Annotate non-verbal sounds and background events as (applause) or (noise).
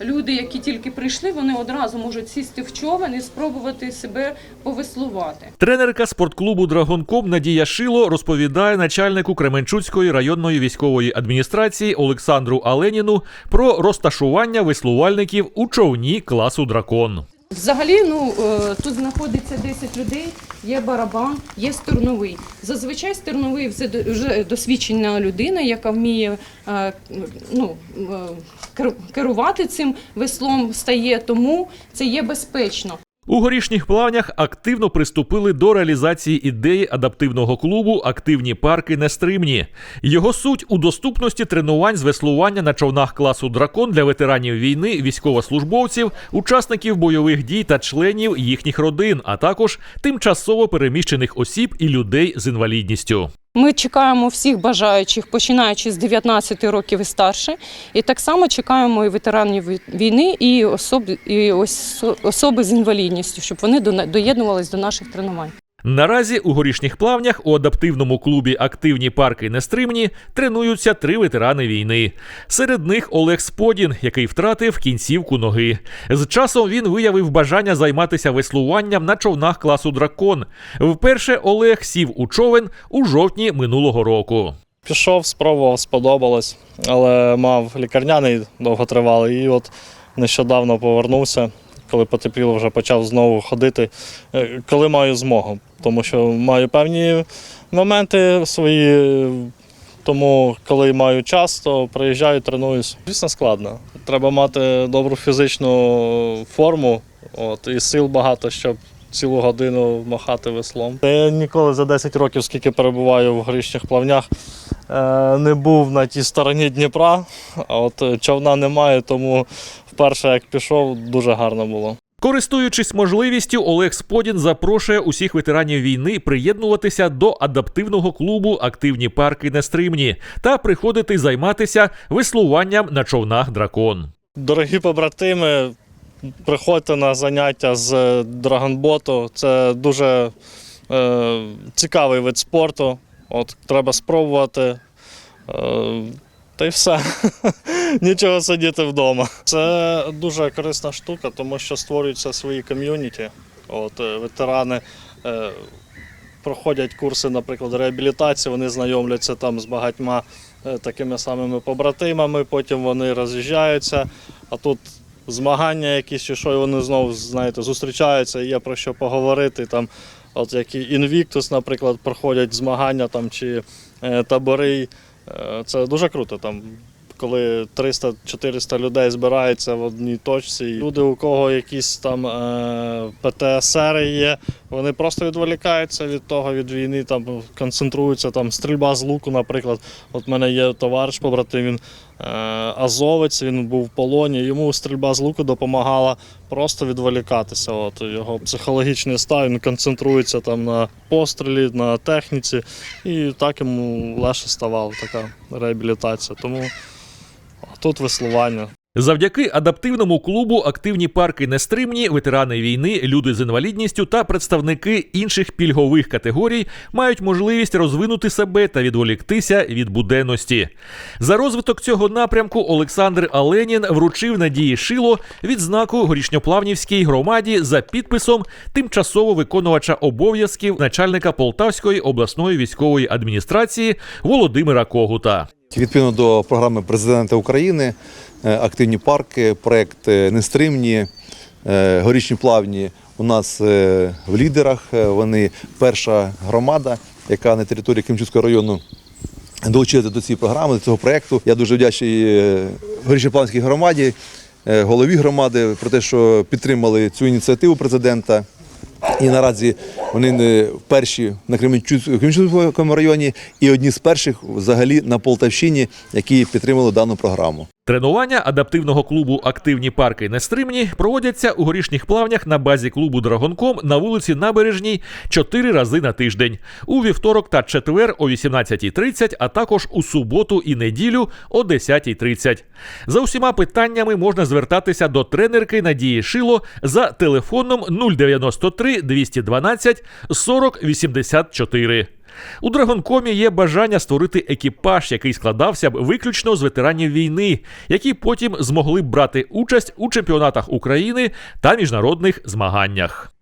люди, які тільки прийшли, вони одразу можуть сісти в човен і спробувати себе повеслувати. Тренерка спортклубу Драгонком Надія Шило розповідає начальнику Кременчуцької районної військової адміністрації Олександру Аленіну про розташування веслувальників у човні класу Дракон. Взагалі, ну е, тут знаходиться 10 людей, є барабан, є стерновий. Зазвичай стерновий вже досвідчена людина, яка вміє е, ну, е, керувати цим веслом, стає, тому це є безпечно. У горішніх плавнях активно приступили до реалізації ідеї адаптивного клубу Активні парки нестримні. Його суть у доступності тренувань з веслування на човнах класу Дракон для ветеранів війни, військовослужбовців, учасників бойових дій та членів їхніх родин, а також тимчасово переміщених осіб і людей з інвалідністю. Ми чекаємо всіх бажаючих, починаючи з 19 років і старше. І так само чекаємо і ветеранів війни, і особи, і особи з інвалідністю, щоб вони до- доєднувались до наших тренувань. Наразі у горішніх плавнях у адаптивному клубі Активні парки нестримні тренуються три ветерани війни. Серед них Олег Сподін, який втратив кінцівку ноги. З часом він виявив бажання займатися веслуванням на човнах класу Дракон. Вперше Олег сів у човен у жовтні минулого року. Пішов, спробував, сподобалось, але мав лікарняний довготривалий. І от нещодавно повернувся, коли потепліло, вже почав знову ходити, е, коли маю змогу. Тому що маю певні моменти свої, тому коли маю час, то приїжджаю, тренуюсь. Звісно, складно. Треба мати добру фізичну форму от, і сил багато, щоб цілу годину махати веслом. Я ніколи за 10 років, скільки перебуваю в горішніх плавнях, е, не був на тій стороні Дніпра, от човна немає, тому вперше як пішов, дуже гарно було. Користуючись можливістю, Олег Сподін запрошує усіх ветеранів війни приєднуватися до адаптивного клубу Активні парки нестримні та приходити займатися веслуванням на човнах дракон. Дорогі побратими, приходьте на заняття з драгонботу. Це дуже е, цікавий вид спорту. От, треба спробувати. Е, та й все. (laughs) Нічого сидіти вдома. Це дуже корисна штука, тому що створюються свої ком'юніті. От, е, ветерани е, проходять курси, наприклад, реабілітації, вони знайомляться там з багатьма е, такими самими побратимами, потім вони роз'їжджаються, а тут змагання якісь чи що, і вони знову знаєте, зустрічаються, і є про що поговорити. Там, от які Invictus, наприклад, проходять змагання там, чи е, табори. Е, Це дуже круто. Там, коли 300-400 людей збираються в одній точці. Люди, у кого якісь там е, ПТСР є, вони просто відволікаються від того, від війни, там концентруються, там стрільба з луку, наприклад. От мене є товариш побратим, він азовець, він був в полоні. Йому стрільба з луку допомагала просто відволікатися. От його психологічний стан він концентрується там на пострілі, на техніці, і так йому легше ставала така реабілітація. Тому тут веслування. Завдяки адаптивному клубу Активні парки нестримні, ветерани війни, люди з інвалідністю та представники інших пільгових категорій мають можливість розвинути себе та відволіктися від буденності. За розвиток цього напрямку Олександр Аленін вручив Надії Шило відзнаку горішньоплавнівській громаді за підписом тимчасово виконувача обов'язків начальника Полтавської обласної військової адміністрації Володимира Когута. Відповідно до програми президента України, е, активні парки, проект е, Нестримні, е, горішні плавні у нас в лідерах. Вони перша громада, яка на території Кримчуцького району долучилася до цієї програми, до цього проекту. Я дуже вдячний горішньоплавнській громаді, голові громади про те, що підтримали цю ініціативу президента. І наразі вони перші на Кременчуцькому районі і одні з перших взагалі на Полтавщині, які підтримали дану програму. Тренування адаптивного клубу Активні парки нестримні проводяться у горішніх плавнях на базі клубу Драгонком на вулиці Набережній чотири рази на тиждень у вівторок та четвер о 18.30, а також у суботу і неділю о 10.30. За усіма питаннями можна звертатися до тренерки Надії Шило за телефоном 093 212 40 84. У Драгонкомі є бажання створити екіпаж, який складався б виключно з ветеранів війни, які потім змогли б брати участь у чемпіонатах України та міжнародних змаганнях.